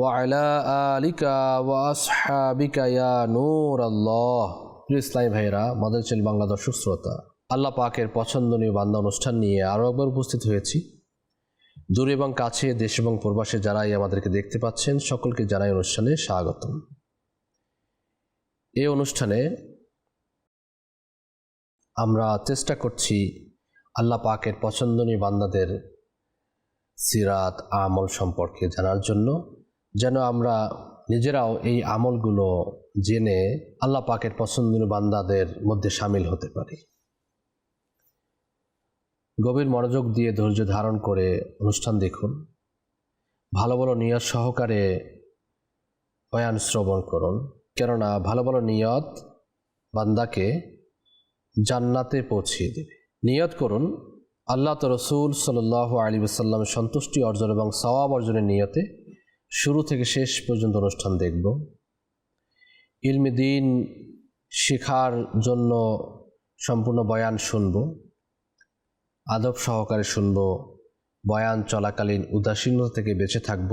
ওয়ালা আলিকা ওয়াসহাবিকা ইয়া নূর আল্লাহ প্রিয় ভাইরা মাদারচেল বাংলা দর্শক শ্রোতা, আল্লাহ পাকের পছন্দনীয় বান্দা অনুষ্ঠান নিয়ে আরও একবার উপস্থিত হয়েছি। দূরে এবং কাছে, দেশ এবং প্রবাসে যারাই আমাদেরকে দেখতে পাচ্ছেন, সকলকে জানাই অনুষ্ঠানে স্বাগতম। এই অনুষ্ঠানে আমরা চেষ্টা করছি আল্লাহ পাকের পছন্দনীয় বান্দাদের সিরাত, আমল সম্পর্কে জানার জন্য। যেন আমরা নিজেরাও এই আমলগুলো জেনে আল্লাহ পাকের পছন্দনীয় বান্দাদের মধ্যে সামিল হতে পারি। গভীর মনোযোগ দিয়ে ধৈর্য ধারণ করে অনুষ্ঠান দেখুন। ভালো ভালো নিয়ত সহকারে বয়ান শ্রবণ করুন। কেননা ভালো ভালো নিয়ত বান্দাকে জান্নাতে পৌঁছিয়ে দেবে। নিয়ত করুন, আল্লাহ তো রসুল সাল আলী সাল্লামের সন্তুষ্টি অর্জন এবং সওয়াব অর্জনের নিয়তে শুরু থেকে শেষ পর্যন্ত অনুষ্ঠান দেখব। ইলমে দিন শেখার জন্য সম্পূর্ণ বয়ান শুনব। আদব সহকারে শুনব। বয়ান চলাকালীন উদাসীনতা থেকে বেঁচে থাকব।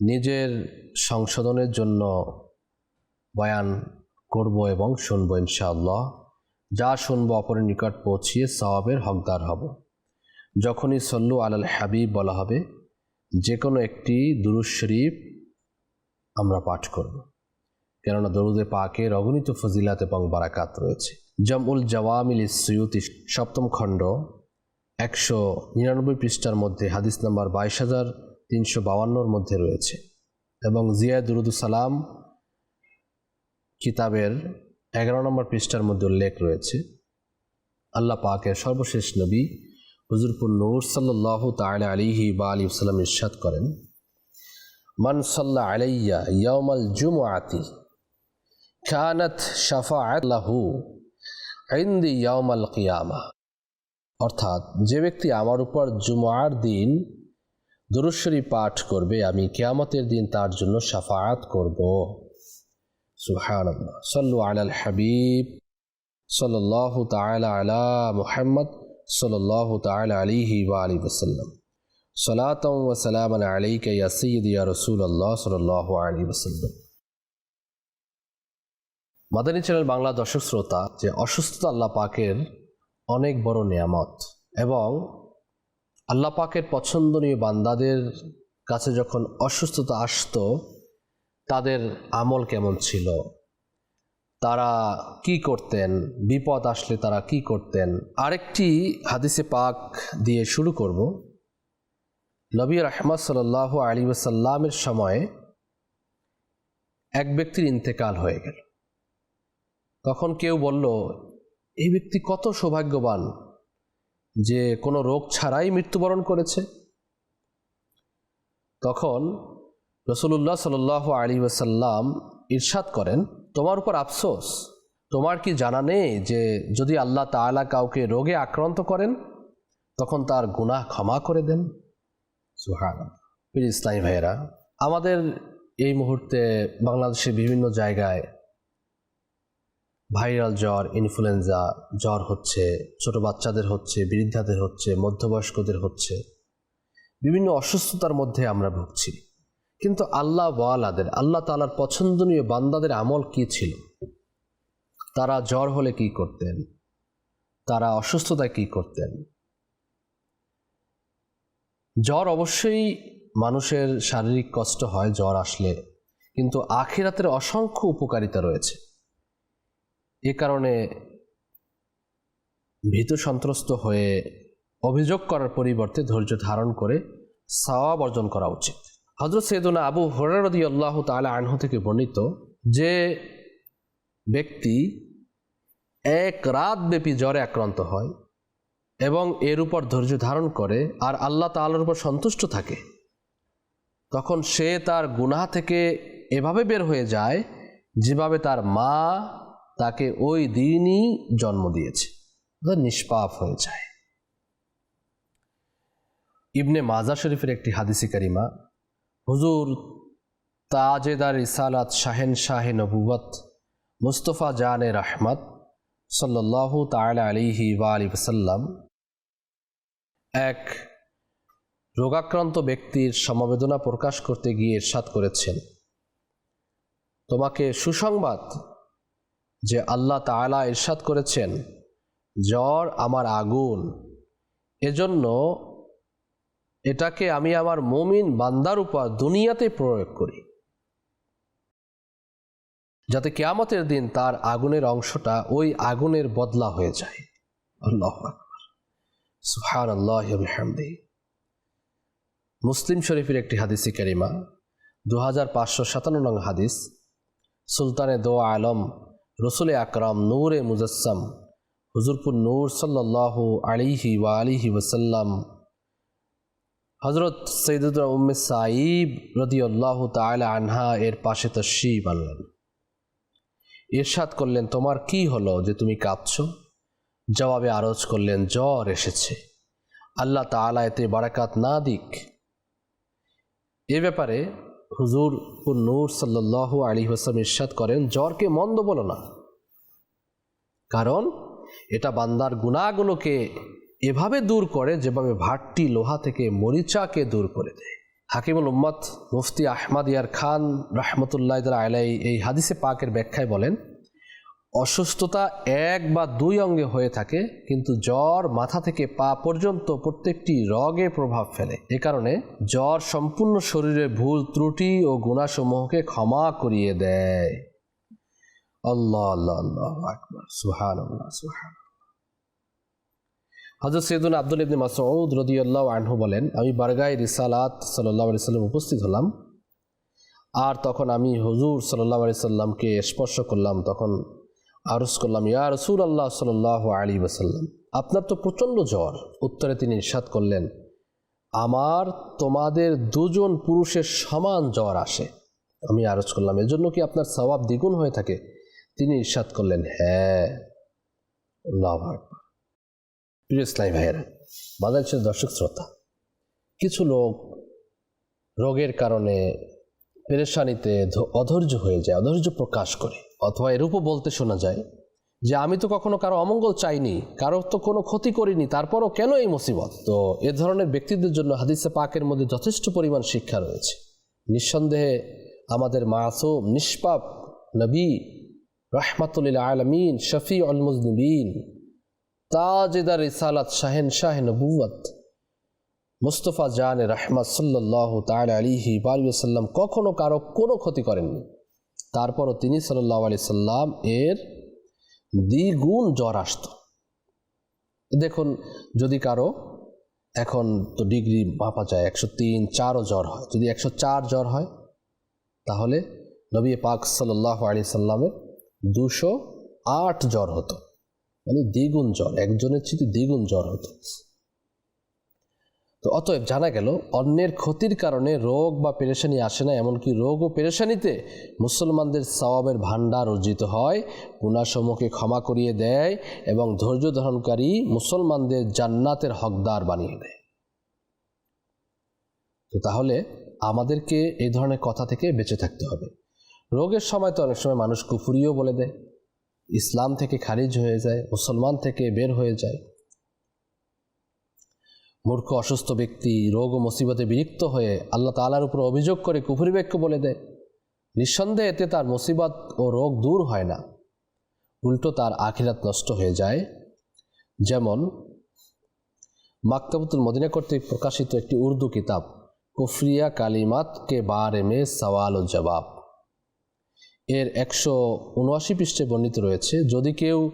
নিজের সংশোধনের জন্য বয়ান করব এবং শুনব ইনশাআল্লাহ। যা শুনব অপরের নিকট পৌঁছিয়ে সওয়াবের হকদার হব। যখনই সল্লু আলাল হাবিব বলা হবে যে কোনো একটি দুরুজ শরীফ আমরা পাঠ করব। কেননা দরুদে পাকের অগণিত ফজিলাত এবং বারাকাত রয়েছে। জমউল জওয়ামিল সৈয়তি সপ্তম খণ্ড, একশো নিরানব্বই পৃষ্ঠার মধ্যে হাদিস নাম্বার বাইশ হাজার তিনশো বাউান্নর মধ্যে রয়েছে এবং জিয়া সালাম কিতাবের এগারো নম্বর পৃষ্ঠার মধ্যে উল্লেখ রয়েছে। আল্লাহ পাকের সর্বশেষ নবী হুজুরপুর নূর সাল্লাহ তাল আলিহি বা আলী সাল্লাম ইরশাদ করেন, মান সাল্লাহ আলাইয়া ইয়ামাল জুমআতি খানাত শাফাআত লাহু ইনদি ইয়ামাল কিয়ামা। অর্থাৎ, যে ব্যক্তি আমার উপর জুমার দিন দুরুশ্বরী পাঠ করবে, আমি কেয়ামতের দিন তার জন্য সাফায়াত করব। সুবহানাল্লাহ। সাল্লু আলাল হাবিব সাল্লাল্লাহু তাআলা আলা মুহাম্মদ সাল্লাল্লাহু তাআলা আলাইহি ওয়া আলিহি ওয়াসাল্লাম। সালাতাম ওয়া সালামান আলাইকা ইয়া সাইয়্যিদি ইয়া রাসূলুল্লাহ সাল্লাল্লাহু আলাইহি ওয়াসাল্লাম। মাদানী চ্যানেল বাংলা দর্শক শ্রোতা, যে অসুস্থতা আল্লাহ পাকের অনেক বড় নিয়ামত এবং আল্লাহ পাকের পছন্দনীয় বান্দাদের কাছে যখন অসুস্থতা আসতো, তাদের আমল কেমন ছিল? তারা কি করতেন? বিপদ আসলে তারা কি করতেন? আরেকটি হাদিসে পাক দিয়ে শুরু করব। নবী রহমদ সাল আলী ওসাল্লামের সময়ে এক ব্যক্তির ইন্তেকাল হয়ে গেল। তখন কেউ বলল, এই ব্যক্তি কত সৌভাগ্যবান যে কোনো রোগ ছাড়াই মৃত্যুবরণ করেছে। তখন রসুল্লাহ সাল আলী ওসাল্লাম ইরশাদ করেন তোমার উপর আফসোস? তোমার কি জানা নেই যে যদি আল্লাহ তালা কাউকে রোগে আক্রান্ত করেন, তখন তার গুনাহ ক্ষমা করে দেন? সুহান পীর ইসলামী ভাইয়েরা, আমাদের এই মুহূর্তে বাংলাদেশের বিভিন্ন জায়গায় ভাইরাল জ্বর, ইনফ্লুয়েঞ্জা জ্বর হচ্ছে, ছোট বাচ্চাদের হচ্ছে, বৃদ্ধাদের হচ্ছে, মধ্যবয়স্কদের হচ্ছে। বিভিন্ন অসুস্থতার মধ্যে আমরা ভুগছি। কিন্তু আল্লাহ ওয়ালাদের, আল্লাহ তালার পছন্দনীয় বান্দাদের আমল কি ছিল? তারা জ্বর হলে কি করতেন? তারা অসুস্থতায় কি করতেন? জ্বর অবশ্যই মানুষের শারীরিক কষ্ট হয়, জ্বর আসলে। কিন্তু আখিরাতের অসংখ্য উপকারিতা রয়েছে। এ কারণে ভীত সন্ত্রস্ত হয়ে অভিযোগ করার পরিবর্তে ধৈর্য ধারণ করে সাওয়াব অর্জন করা উচিত। হজরত সৈদুনা আবু হরারদি আল্লাহ তালা আনহু থেকে বর্ণিত যে ব্যক্তি এক রাত ব্যাপী জ্বরে আক্রান্ত হয় এবং এর উপর ধৈর্য ধারণ করে আর আল্লাহ তালার উপর সন্তুষ্ট থাকে, তখন সে তার গুনাহ থেকে এভাবে বের হয়ে যায় যেভাবে তার মা তাকে ওই দিনই জন্ম দিয়েছে। নিষ্পাপ হয়ে যায়। ইবনে মাজা শরীফের একটি হাদিসি কারিমা হুজুর, তাজেদার ইসালাত শাহেন শাহে নবুবত মুস্তফা জানে রাহমত সাল্লাহ তালা আলিহি ওয়া আলী এক, রোগাক্রান্ত ব্যক্তির সমবেদনা প্রকাশ করতে গিয়ে ইরশাদ করেছেন। তোমাকে সুসংবাদ যে আল্লাহ তাআলা ইরশাদ করেছেন, জ্বর আমার আগুন। এজন্য এটাকে আমি আমার মমিন বান্দার উপর দুনিয়াতে প্রয়োগ করি। যাতে কেয়ামতের দিন তার আগুনের অংশটা ওই আগুনের বদলা হয়ে যায়। মুসলিম শরীফের একটি হাদিসি কারিমা দু হাজার পাঁচশো সাতান্ন নং হাদিস, সুলতানে দো আলম, রসুলে আকরাম, নূরে মুজাসম হুজুরপুর নূর সাল্লাহ আলিহি ওয়া আলিহি ওসাল্লাম হজরত সৈদুদ্দা উম্মে সাইব রদিউল্লাহ তালা আনহা এর পাশে তশিব আনলেন। ইরশাদ করলেন, তোমার কি হলো যে তুমি কাঁদছ? জবাবে আরজ করলেন, জ্বর এসেছে। আল্লাহ তালা এতে বারাকাত না দিক। এ ব্যাপারে হুজুর নূর সাল্লাহ আলী হোসাম ইরশাদ করেন, জ্বরকে মন্দ বলো না। কারণ এটা বান্দার গুণাগুলোকে এভাবে দূর করে যেভাবে ভাটটি লোহা থেকে মরিচাকে দূর করে দেয়। হাকিমুল উম্মত মুফতি আহমাদ ইয়ার খান রহমতুল্লাহ আলাই এই হাদিসে পাকের ব্যাখ্যায় বলেন, অসুস্থতা এক বা দুই অঙ্গে হয়ে থাকে, কিন্তু জ্বর মাথা থেকে পা পর্যন্ত প্রত্যেকটি রগে প্রভাব ফেলে। এ কারণে জ্বর সম্পূর্ণ শরীরে ভুল ত্রুটি ও গুণাসমূহকে ক্ষমা করিয়ে দেয়। আল্লাহ আল্লাহ আল্লাহ আকবর। সুহান আল্লাহ সুহান হজরত সৈয়দুল আব্দুল ইবনে মাসউদ রদিয়াল্লাহ আনহু বলেন, আমি বারগাই রিসালাত সাল্লাহ আলি সাল্লাম উপস্থিত হলাম। আর তখন আমি হুজুর সাল্লাহ আলি সাল্লামকে স্পর্শ করলাম। তখন আরজ করলাম, ইয়া রসুল আল্লাহ সাল্লাহ আলী ওসাল্লাম আপনার তো প্রচণ্ড জ্বর। উত্তরে তিনি ইরশাদ করলেন, আমার তোমাদের দুজন পুরুষের সমান জ্বর আসে। আমি আরজ করলাম, এর জন্য কি আপনার স্বভাব দ্বিগুণ হয়ে থাকে? তিনি ইরশাদ করলেন হ্যাঁ। আল্লাহ আকবার। প্রিয় ইসলামী ভাইয়েরা বাংলাদেশের দর্শক শ্রোতা। কিছু লোক রোগের কারণে পেরেশানিতে অধৈর্য হয়ে যায়, অধৈর্য প্রকাশ করে। অথবা এরূপও বলতে শোনা যায় যে, আমি তো কখনো কারও অমঙ্গল চাইনি, কারও তো কোনো ক্ষতি করিনি, তারপরও কেন এই মুসিবত? তো এ ধরনের ব্যক্তিদের জন্য হাদিসে পাকের মধ্যে যথেষ্ট পরিমাণ শিক্ষা রয়েছে। নিঃসন্দেহে আমাদের মাসুম, নিষ্পাপ নবী রহমাতুল্লিল আলমিন, শফি আল মুজনিবিন তাজেদার ইসালাত শাহেন শাহ নবুয়ত মুস্তফা জান রহমত সাল্লাহ তাল আলিহি বালিয়াল্লাম কখনো কারও কোনো ক্ষতি করেননি। তারপরও তিনি সাল্লাহ আলি সাল্লাম এর দ্বিগুণ জ্বর আসত। দেখুন, যদি কারও এখন তো ডিগ্রি মাপা যায় একশো তিন, চারও জ্বর হয়। যদি একশো চার জ্বর হয়, তাহলে নবী পাক সাল্লাহ আলি সাল্লামের দুশো আট জ্বর হতো। মানে দ্বিগুণ জ্বর, একজনের চেয়ে দ্বিগুণ জ্বর হতো। তো অতএব জানা গেল, অন্যের ক্ষতির কারণে রোগ বা পেরেশানি আসে না, এমনকি রোগ ও পেরেশানিতে মুসলমানদের সওয়াবের ভাণ্ডার অর্জিত হয় গুণাসমূহকে ক্ষমা করিয়ে দেয় এবং ধৈর্য ধারণকারী মুসলমানদের জান্নাতের হকদার বানিয়ে দেয়। তো তাহলে আমাদেরকে এই ধরনের কথা থেকে বেঁচে থাকতে হবে। রোগের সময় তো অনেক সময় মানুষ কুফুরিও বলে দেয়। ইসলাম থেকে খারিজ হয়ে যায়, মুসলমান থেকে বের হয়ে যায়। মূর্খ, অসুস্থ ব্যক্তি, রোগ ও মুসিবতে বিরক্ত হয়ে আল্লাহ তালার উপর অভিযোগ করে কুফুরি বাক্য বলে দেয়। নিঃসন্দেহে এতে তার মুসিবত ও রোগ দূর হয় না। উল্টো তার আখিরাত নষ্ট হয়ে যায়। যেমন, মাক্তাবুতুল মদিনা কর্তৃক প্রকাশিত একটি উর্দু কিতাব, কুফরিয়া কালিমাত কে বারে মে সওয়াল ও জবাব। এর একশো উনআশি পৃষ্ঠে বর্ণিত রয়েছে, যদি কেউ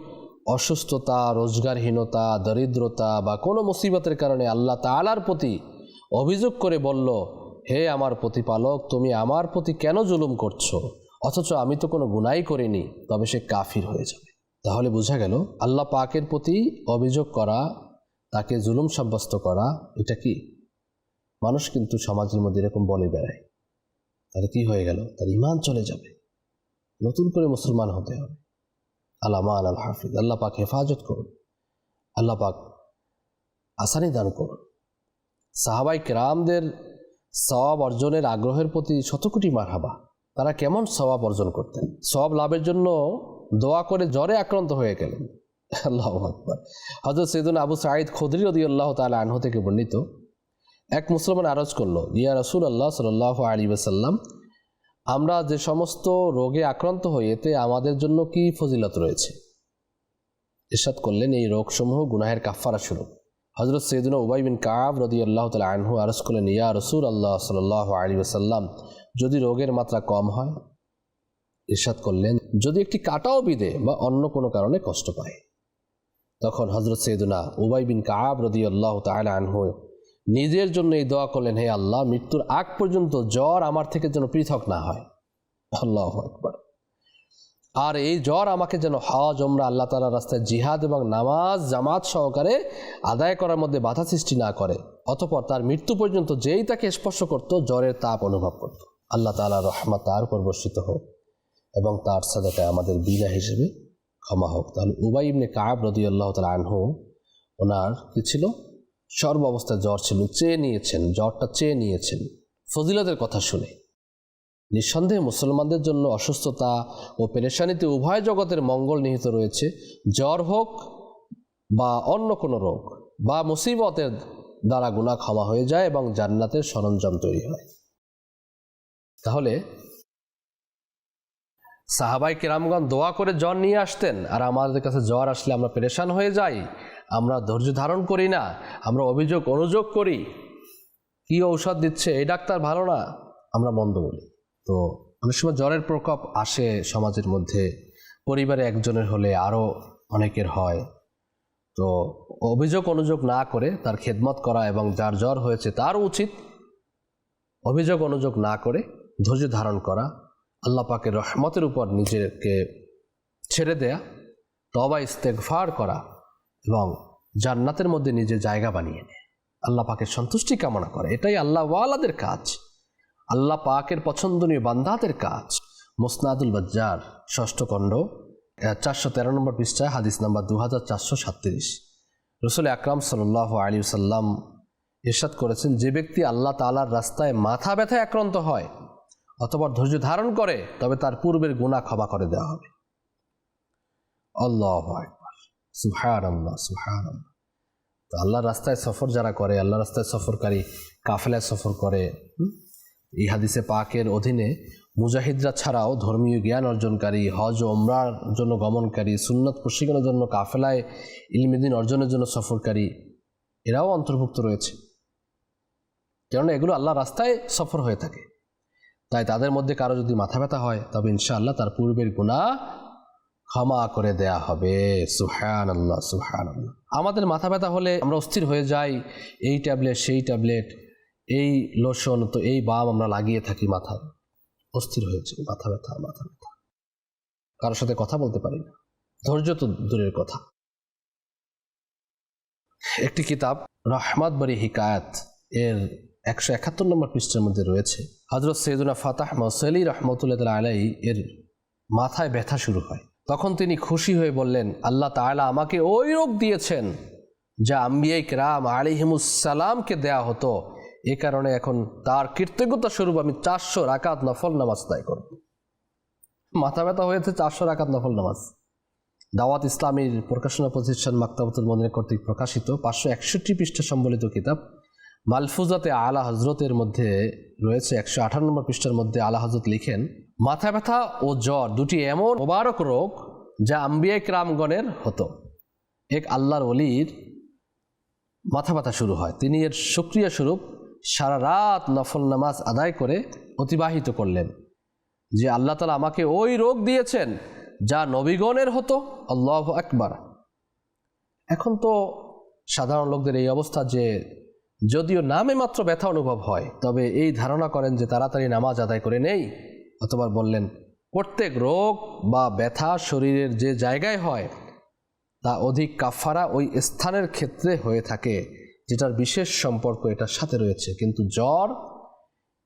অসুস্থতা, রোজগারহীনতা, দরিদ্রতা বা কোনো মুসিবতের কারণে আল্লাহ তালার প্রতি অভিযোগ করে বলল, হে আমার প্রতিপালক, তুমি আমার প্রতি কেন জুলুম করছ? অথচ আমি তো কোনো গুনাই করিনি, তবে সে কাফির হয়ে যাবে। তাহলে বোঝা গেল, আল্লাহ পাকের প্রতি অভিযোগ করা, তাকে জুলুম সাব্যস্ত করা, এটা কি? মানুষ কিন্তু সমাজের মধ্যে এরকম বলে বেড়ায়। তাহলে কি হয়ে গেল? তার ইমান চলে যাবে। নতুন করে মুসলমান হতে হবে। আল্লাহ মান আল হাফিজ, আল্লাহ পাক হেফাজত করুন। আল্লাহ পাক আসানি দান করুন। সাহাবাই কেরামদের সওয়াব অর্জনের আগ্রহের প্রতি শতকোটি মারহাবা। তারা কেমন সওয়াব অর্জন করতেন? সওয়াব লাভের জন্য দোয়া করে জ্বরে আক্রান্ত হয়ে গেলেন। আল্লাহ আকবর। হজরত সৈদুন আবু সাঈদ খুদরি আল্লাহ তালা আনহু থেকে বর্ণিত এক মুসলমান আরজ করল, ইয়া রসুল আল্লাহ সাল আলী আমরা যে সমস্ত রোগে আক্রান্ত হই, এতে আমাদের জন্য কি ফজিলত রয়েছে? ইরশাদ করলেন, এই রোগসমূহ গুনাহের কাফারা শুরু। হজরত সৈদুল উবাই বিন কাব রদি আল্লাহ তালা আনহু আরজ করলেন, ইয়া রসুল আল্লাহ সাল আলী ওসাল্লাম যদি রোগের মাত্রা কম হয়? ইরশাদ করলেন, যদি একটি কাটাও বিদে বা অন্য কোনো কারণে কষ্ট পায়। তখন হজরত সৈদুনা উবাই বিন কাব রদি আল্লাহ তালা আনহু নিজের জন্য এই দোয়া করলেন, হে আল্লাহ, মৃত্যুর আগ পর্যন্ত জ্বর আমার থেকে যেন পৃথক না হয়। আল্লাহ একবার আর এই জ্বর আমাকে যেন হজ ওমরা আল্লাহ তালা রাস্তায় জিহাদ এবং নামাজ জামাত সহকারে আদায় করার মধ্যে বাধা সৃষ্টি না করে, অতপর তার মৃত্যু পর্যন্ত যেই তাকে স্পর্শ করত, জ্বরের তাপ অনুভব করত। আল্লাহ তালা রহমা তার উপর বর্ষিত হোক এবং তার সাদাতে আমাদের বিনা হিসেবে ক্ষমা হোক। তাহলে উবাই ইবনে কাব রদি আল্লাহ তালা আনহু, ওনার কি ছিল? সর্ব অবস্থায় জ্বর ছিল, চেয়ে নিয়েছেন, জ্বরটা চেয়ে নিয়েছেন। ফজিলতের কথা শুনে। নিঃসন্দেহে মুসলমানদের জন্য অসুস্থতা ও পেরেশানিতে উভয় জগতের মঙ্গল নিহিত রয়েছে। জ্বর হোক বা অন্য কোনো রোগ বা মুসিবতের দ্বারা গুণা ক্ষমা হয়ে যায় এবং জান্নাতের সরঞ্জাম তৈরি হয়। তাহলে সাহাবাই কেরামগণ দোয়া করে জ্বর নিয়ে আসতেন, আর আমাদের কাছে জ্বর আসলে আমরা পেরেশান হয়ে যাই, আমরা ধৈর্য ধারণ করি না, আমরা অভিযোগ অনুযোগ করি। কি ঔষধ দিচ্ছে, এই ডাক্তার ভালো না, আমরা মন্দ বলি। তো অনেক সময় জ্বরের প্রকোপ আসে সমাজের মধ্যে, পরিবারে একজনের হলে আরও অনেকের হয়। তো অভিযোগ অনুযোগ না করে তার খেদমত করা এবং যার জ্বর হয়েছে তার উচিত। অভিযোগ অনুযোগ না করে ধৈর্য ধারণ করা। আল্লাহ পাকের রহমতের উপর নিজেকে ছেড়ে দেয়া তবা ইস্তেকফার করা এবং জান্নাতের মধ্যে নিজের জায়গা বানিয়ে নেয়। আল্লাহ পাকের সন্তুষ্টি কামনা করে। এটাই আল্লাহ ওয়ালাদের কাজ। আল্লাহ পাকের পছন্দনীয় বান্দাদের কাজ। মোসনাদুল বাজ্জার, ষষ্ঠ খণ্ড চারশো তেরো নম্বর পৃষ্ঠায়, হাদিস নাম্বার দু হাজার চারশো সাতত্রিশ। রসুল আকরাম সাল্লাহ আলী সাল্লাম ইরশাদ করেছেন, যে ব্যক্তি আল্লাহ তালার রাস্তায় মাথা ব্যথায় আক্রান্ত হয় অথবা ধৈর্য ধারণ করে, তবে তার পূর্বের গুণা ক্ষমা করে দেওয়া হবে। আল্লাহ সুহার আল্লাহ তো রাস্তায় সফর যারা করে আল্লাহ রাস্তায় সফরকারী, কাফেলায় সফর করে এই হাদিসে পাকের অধীনে মুজাহিদরা ছাড়াও ধর্মীয় জ্ঞান অর্জনকারী, হজ ওমরার জন্য গমনকারী, সুন্নত প্রশিক্ষণের জন্য কাফেলায় ইলমিদিন অর্জনের জন্য সফরকারী, এরাও অন্তর্ভুক্ত রয়েছে। কেননা এগুলো আল্লাহ রাস্তায় সফর হয়ে থাকে। তাই তাদের মধ্যে কারও যদি মাথা ব্যথা হয়, তবে ইনশাআল্লাহ তার পূর্বের গুণা ক্ষমা করে দেয়া হবে। সুহান আল্লাহ সুহান আল্লাহ আমাদের মাথা ব্যথা হলে আমরা অস্থির হয়ে যাই, এই ট্যাবলেট, সেই ট্যাবলেট, এই লোশন তো এই বাম আমরা লাগিয়ে থাকি মাথায়। অস্থির হয়েছে মাথা ব্যথা মাথা ব্যথা। কারোর সাথে কথা বলতে পারি না। ধৈর্য তো দূরের কথা। একটি কিতাব, রহমাত বাড়ি হিকায়াত, এর একশো একাত্তর নম্বর পৃষ্ঠের মধ্যে রয়েছে। হজরত সৈয়দুনা ফাতাহ মসলি রহমতুল্লাহ আলাই এর মাথায় ব্যথা শুরু হয়। তখন তিনি খুশি হয়ে বললেন, আল্লাহ তাআলা আমাকে ওই রোগ দিয়েছেন যা আম্বিয়াই রাম আলিহিমুসালামকে দেয়া হতো। এ কারণে এখন তার কৃতজ্ঞতা স্বরূপ আমি চারশো রাকাত নফল নামাজ তাই করব। মাথা ব্যথা হয়েছে, চারশো রাকাত নফল নামাজ। দাওয়াত ইসলামীর প্রকাশনা প্রতিষ্ঠান মাক্তাবতুল মন্দির কর্তৃক প্রকাশিত পাঁচশো একষট্টি পৃষ্ঠা সম্বলিত কিতাব মালফুজাতে আলা হজরতের মধ্যে রয়েছে একশো আঠারো নম্বর পৃষ্ঠার মধ্যে আলা হজরত লিখেন, মাথা ব্যথা ও জ্বর দুটি এমন মোবারক রোগ যা আম্বিয়া ক্রামগণের হতো। এক আল্লাহর অলির মাথা ব্যথা শুরু হয়। তিনি এর সুক্রিয়া স্বরূপ সারা রাত নফল নামাজ আদায় করে অতিবাহিত করলেন যে আল্লাহ তালা আমাকে ওই রোগ দিয়েছেন যা নবীগণের হতো। আল্লাহ একবার এখন তো সাধারণ লোকদের এই অবস্থা যে যদিও নামে মাত্র ব্যথা অনুভব হয়, তবে এই ধারণা করেন যে তাড়াতাড়ি নামাজ আদায় করে নেই অথবা বললেন, প্রত্যেক রোগ বা ব্যথা শরীরের যে জায়গায় হয়, তা অধিক কাফারা ওই স্থানের ক্ষেত্রে হয়ে থাকে, যেটার বিশেষ সম্পর্ক এটার সাথে রয়েছে। কিন্তু জ্বর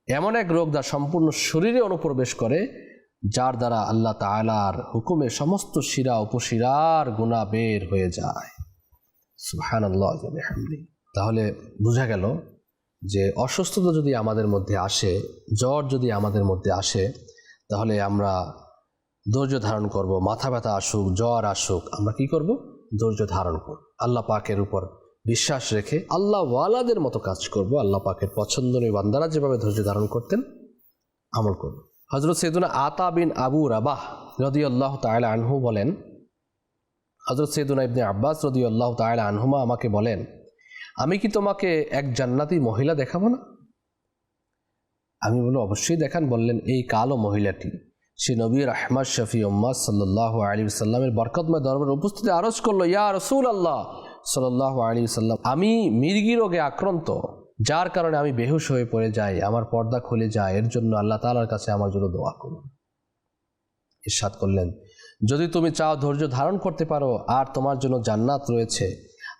এমন এক রোগ যা সম্পূর্ণ শরীরে অনুপ্রবেশ করে, যার দ্বারা আল্লাহ তাআলার হুকুমে সমস্ত শিরা উপশিরার গুণা বের হয়ে যায়। সুহান আল্লাহ তাহলে বোঝা গেল যে অসুস্থতা যদি আমাদের মধ্যে আসে, জ্বর যদি আমাদের মধ্যে আসে, তাহলে আমরা ধৈর্য ধারণ করব, মাথা ব্যথা আসুক, জ্বর আসুক, আমরা কি করব? ধৈর্য ধারণ করব। আল্লাহ পাকের উপর বিশ্বাস রেখে আল্লাহ ওয়ালাদের মতো কাজ করব, আল্লাহ পাকের পছন্দনীয় বান্দারা যেভাবে ধৈর্য ধারণ করতেন, আমল করব। হজরত সৈদুনা আতা বিন আবু রাবাহ রদি আল্লাহ তাইলা আনহু বলেন হজরত সৈদুনা ইবনে আব্বাস রদি আল্লাহ তাইলা আনহুমা আমাকে বলেন আমি কি তোমাকে এক জান্নাতি মহিলা দেখাবো না? আমি বলো অবশ্যই দেখান। বললেন, এই কালো মহিলাটি, সে নবীর আহমদ শফি উম্মাদ সাল্লাহ আলী সাল্লামের বরকতময় দরবারে উপস্থিতি আরজ করল, ইয়া রসুল আল্লাহ সাল্লাহ আলী সাল্লাম আমি মির্গি রোগে আক্রান্ত, যার কারণে আমি বেহুশ হয়ে পড়ে যাই, আমার পর্দা খুলে যায়, এর জন্য আল্লাহ তালার কাছে আমার জন্য দোয়া করুন। ইরশাদ করলেন, যদি তুমি চাও ধৈর্য ধারণ করতে পারো, আর তোমার জন্য জান্নাত রয়েছে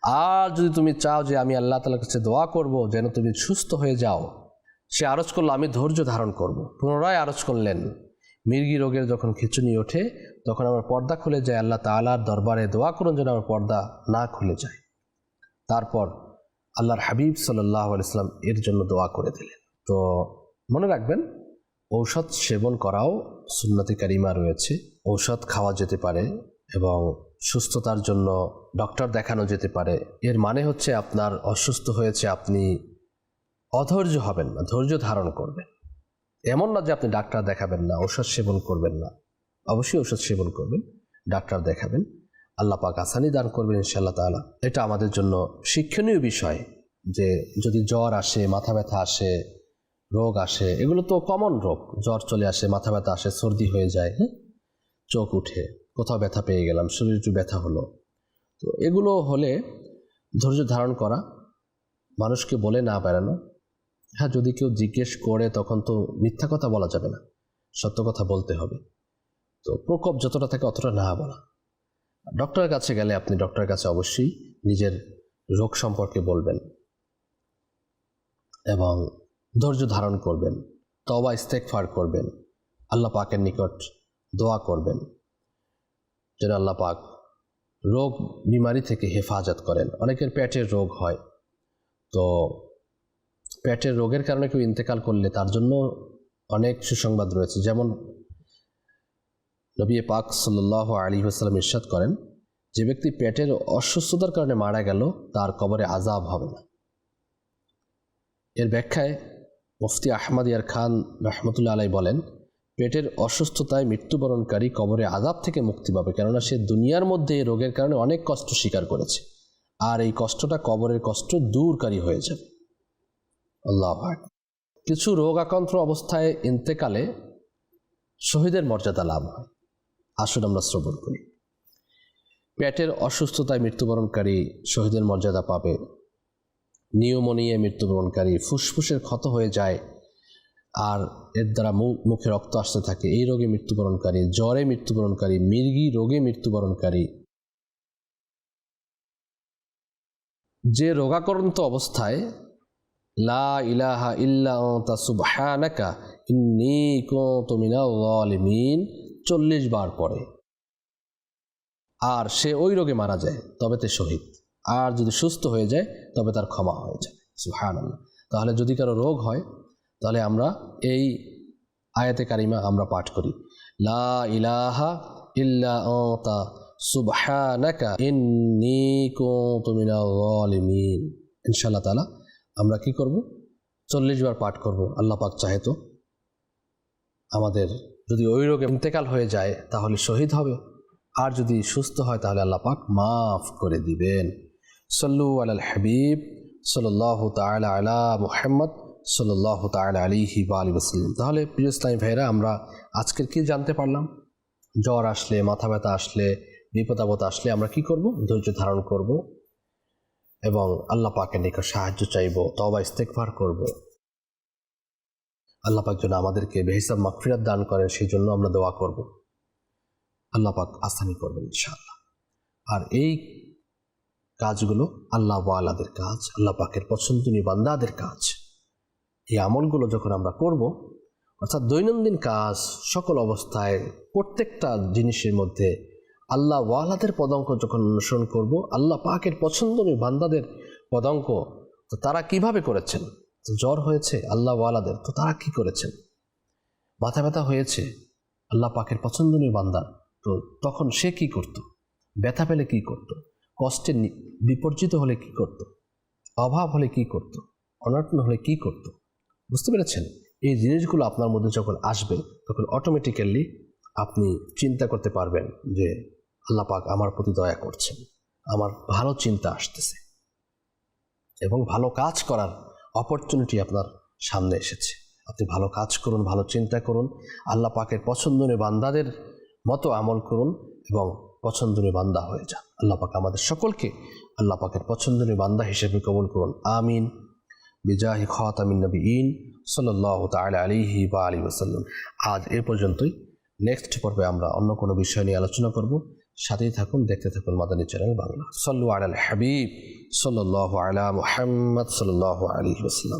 আর যদি তুমি চাও যে আমি আল্লাহ তালার কাছে দোয়া করব, যেন তুমি সুস্থ হয়ে যাও। সে আরজ করল, আমি ধৈর্য ধারণ করব। পুনরায় আরজ করলেন। মির্গি রোগের যখন খিচুনি ওঠে, তখন আমার পর্দা খুলে যায়। আল্লাহ তালার দরবারে দোয়া করুন যেন আমার পর্দা না খুলে যায়। তারপর আল্লাহর হাবিব সাল্লাহ ইসলাম এর জন্য দোয়া করে দিলেন। তো মনে রাখবেন, ঔষধ সেবন করাও সুন্নতি কারিমা রয়েছে। ঔষধ খাওয়া যেতে পারে এবং সুস্থতার জন্য ডক্টর দেখানো যেতে পারে। এর মানে হচ্ছে আপনার অসুস্থ হয়েছে, আপনি অধৈর্য হবেন না, ধৈর্য ধারণ করবেন। এমন না যে আপনি ডাক্তার দেখাবেন না, ঔষধ সেবন করবেন না। অবশ্যই ঔষধ সেবন করবেন, ডাক্তার দেখাবেন। আল্লাহ পাক আসানি দান করবেন ইনশাআল্লাহ তালা এটা আমাদের জন্য শিক্ষণীয় বিষয় যে যদি জ্বর আসে, মাথা ব্যথা আসে, রোগ আসে, এগুলো তো কমন রোগ। জ্বর চলে আসে, মাথা ব্যথা আসে, সর্দি হয়ে যায় হ্যাঁ? চোখ উঠে। কোথাও ব্যথা পেয়ে গেলাম, শরীর একটু ব্যথা হলো। তো এগুলো হলে ধৈর্য ধারণ করা, মানুষকে বলে না বেড়ানো। হ্যাঁ যদি কেউ জিজ্ঞেস করে তখন তো মিথ্যা কথা বলা যাবে না, সত্য কথা বলতে হবে। তো প্রকোপ যতটা থাকে অতটা না বলা। ডক্টরের কাছে গেলে আপনি ডক্টরের কাছে অবশ্যই নিজের রোগ সম্পর্কে বলবেন এবং ধৈর্য ধারণ করবেন তবা ইস্তেকফার করবেন, আল্লাহ পাকের নিকট দোয়া করবেন। যেন আল্লাহ পাক রোগ বিমারি থেকে হেফাজত করেন। অনেকের পেটের রোগ হয়। তো পেটের রোগের কারণে কেউ ইন্তেকাল করলে তার জন্য অনেক সুসংবাদ রয়েছে। যেমন নবী পাক সাল্লাহ আলী হাসালাম ইরশাদ করেন, যে ব্যক্তি পেটের অসুস্থতার কারণে মারা গেল, তার কবরে আজাব হবে না। এর ব্যাখ্যায় মুফতি আহমদ ইয়ার খান রহমতুল্লা আলাই বলেন পেটের অসুস্থতায় মৃত্যুবরণকারী কবরে আজাব থেকে মুক্তি পাবে, কেননা সে দুনিয়ার মধ্যে এই রোগের কারণে অনেক কষ্ট স্বীকার করেছে। আর এই কষ্টটা কবরের কষ্ট দূরকারী হয়ে যাবে। আল্লাহ কিছু রোগ আক্রান্ত অবস্থায় ইন্তেকালে শহীদের মর্যাদা লাভ হয়। আসুন আমরা শ্রবণ করি। পেটের অসুস্থতায় মৃত্যুবরণকারী শহীদের মর্যাদা পাবে। নিউমোনিয়ায় মৃত্যুবরণকারী ফুসফুসের ক্ষত হয়ে যায় আর এর দ্বারা মুখে রক্ত আসতে থাকে। এই রোগে মৃত্যুবরণকারী, জ্বরে মৃত্যুবরণকারী মির্গি রোগে মৃত্যুবরণকারী। যে রোগাক্রান্ত অবস্থায়, লা ইলাহা ইল্লা সুবহানাকা ইন্নী চল্লিশ বার পরে আর সে ওই রোগে মারা যায়, তবে তে শহীদ। আর যদি সুস্থ হয়ে যায়, তবে তার ক্ষমা হয়ে যায়। সুহান তাহলে যদি কারও রোগ হয় তাহলে আমরা এই আয়াতে কারিমা আমরা পাঠ করি। লা ইলাহা ইল্লা আমরা কি করব? চল্লিশ বার পাঠ করব, আল্লাহ পাক চাহে তো। আমাদের যদি ওই রোগে ইন্তেকাল হয়ে যায়, তাহলে শহীদ হবে। আর যদি সুস্থ হয়, তাহলে আল্লাহ পাক মাফ করে দিবেন। সল্লু আল হাবিব সাল্লাহ তালা আলা মুহাম্মদ। সাল্লাহ তালা আলিহি বা আলী ওসলিম তাহলে প্রিয় ইসলামী ভাইরা আমরা আজকের কি জানতে পারলাম? জ্বর আসলে, মাথা ব্যথা আসলে বিপদাবত আসলে আমরা কি করব? ধৈর্য ধারণ করব এবং আল্লাহ পাকের নিকট সাহায্য চাইব তবা ইস্তেকবার করব। আল্লাহ পাক যেন আমাদেরকে বেহিসাব মাকফিরাত দান করেন সেই জন্য আমরা দোয়া করব। আল্লাহ পাক আসানি করবেন ইনশাআল্লাহ। আর এই কাজগুলো আল্লাহ ওয়ালাদের কাজ, আল্লাহ পাকের পছন্দনীয় বান্দাদের কাজ। এই আমলগুলো যখন আমরা করব, অর্থাৎ দৈনন্দিন কাজ, সকল অবস্থায় প্রত্যেকটা জিনিসের মধ্যে আল্লাহ ওয়ালাদের পদঙ্ক যখন অনুসরণ করব, আল্লাহ পাকের পছন্দনীয় বান্দাদের পদঙ্ক, তো তারা কীভাবে করেছেন? জ্বর হয়েছে, আল্লাহ ওয়ালাদের, তো তারা কি করেছেন? মাথা ব্যথা হয়েছে, আল্লাহ পাকের পছন্দনীয় বান্দা, তো তখন সে কি করত? ব্যথা পেলে কি করত? কষ্টে বিপর্যিত হলে কি করত? অভাব হলে কি করত? অনটন হলে কি করত? বুঝতে পেরেছেন? এই জিনিসগুলো আপনার মধ্যে যখন আসবে, তখন অটোমেটিক্যালি আপনি চিন্তা করতে পারবেন যে, আল্লাহ পাক আমার প্রতি দয়া করছেন। আমার ভালো চিন্তা আসতেছে। এবং ভালো কাজ করার অপরচুনিটি আপনার সামনে এসেছে। আপনি ভালো কাজ করুন, ভালো চিন্তা করুন, আল্লাহ পাকের পছন্দনীয় বান্দাদের মতো আমল করুন এবং পছন্দনীয় বান্দা হয়ে যান। আল্লাহ পাক আমাদের সকলকে আল্লাহ পাকের পছন্দনীয় বান্দা হিসেবে কবুল করুন। আমিন। বিজাহি খাতামিন নবী ইন সাল্লাহ তাল আলিহি বা আলী ওসাল্লাম আজ এ পর্যন্তই। নেক্সট পর্বে আমরা অন্য কোনো বিষয় নিয়ে আলোচনা করব। সাথেই থাকুন, দেখতে থাকুন মাদানী চ্যানেল বাংলা। সল্লু আল হাবিব সাল্লাহ আলা মুহাম্মদ সাল্লাহ আলী ওসাল্লাম